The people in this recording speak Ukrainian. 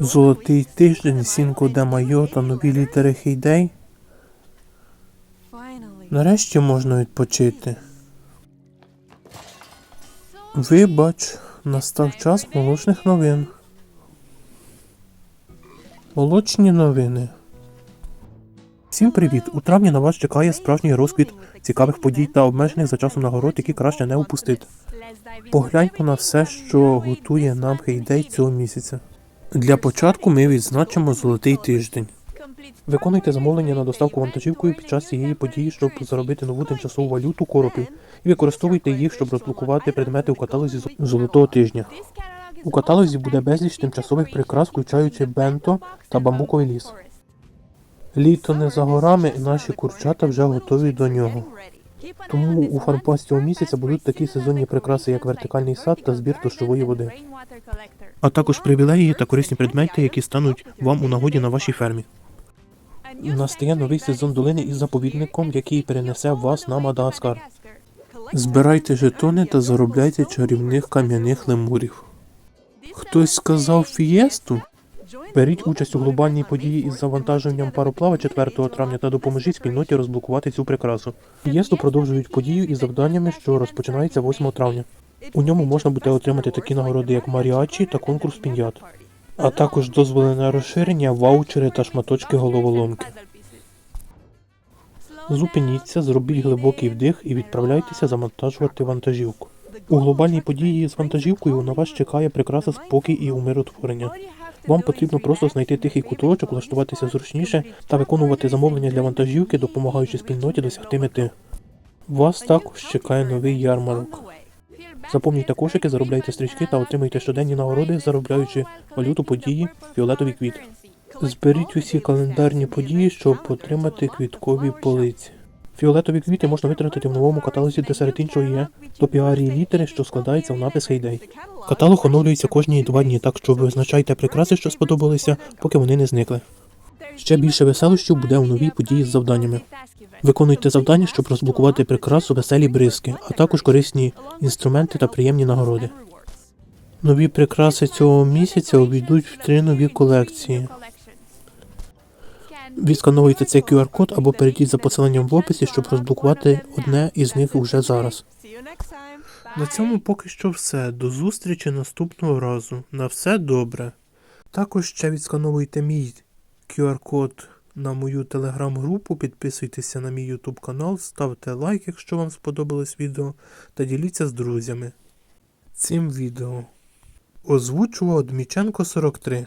Золотий тиждень, Сінко де Майо та нові літери Хейдей. Нарешті можна відпочити. Вибач, настав час молочних новин. Молочні новини. Всім привіт! У травні на вас чекає справжній розквіт цікавих подій та обмежених за часом нагород, які краще не упустити. Погляньмо на все, що готує нам Хейдей цього місяця. Для початку ми відзначимо золотий тиждень. Виконуйте замовлення на доставку вантажівкою під час цієї події, щоб заробити нову тимчасову валюту коропів, і використовуйте їх, щоб розблокувати предмети у каталозі золотого тижня. У каталозі буде безліч тимчасових прикрас, включаючи бенто та бамбуковий ліс. Літо не за горами, і наші курчата вже готові до нього. Тому у фармпас цього місяця будуть такі сезонні прикраси, як вертикальний сад та збір дощової води, а також привілеї та корисні предмети, які стануть вам у нагоді на вашій фермі. Настає новий сезон долини із заповідником, який перенесе вас на Мадагаскар. Збирайте жетони та заробляйте чарівних кам'яних лемурів. Хтось сказав фієсту? Беріть участь у глобальній події із завантаженням пароплава 4 травня та допоможіть спільноті розблокувати цю прикрасу. Фієсту продовжують подію із завданнями, що розпочинається 8 травня. У ньому можна буде отримати такі нагороди, як маріачі та конкурс піньят, а також дозволене розширення, ваучери та шматочки головоломки. Зупиніться, зробіть глибокий вдих і відправляйтеся завантажувати вантажівку. У глобальній події з вантажівкою на вас чекає прикраса спокій і умиротворення. Вам потрібно просто знайти тихий куточок, влаштуватися зручніше та виконувати замовлення для вантажівки, допомагаючи спільноті досягти мети. Вас також чекає новий ярмарок. Заповнюйте кошики, заробляйте стрічки та отримуйте щоденні нагороди, заробляючи валюту події фіолетові квіт. Зберіть усі календарні події, щоб отримати квіткові полиці. Фіолетові квіти можна витратити в новому каталозі, де серед іншого є топіарії літери, що складаються в напис Хейдей. Каталог оновлюється кожні два дні, так що визначайте прикраси, що сподобалися, поки вони не зникли. Ще більше веселощів буде у новій події з завданнями. Виконуйте завдання, щоб розблокувати прикрасу веселі бризки, а також корисні інструменти та приємні нагороди. Нові прикраси цього місяця увійдуть в три нові колекції. Відскановуйте цей QR-код або перейдіть за посиланням в описі, щоб розблокувати одне із них уже зараз. На цьому поки що все. До зустрічі наступного разу. На все добре. Також ще відскановуйте мій QR-код на мою телеграм-групу, підписуйтеся на мій YouTube канал, ставте лайк, якщо вам сподобалось відео, та діліться з друзями. Цим відео озвучував Дміченко 43.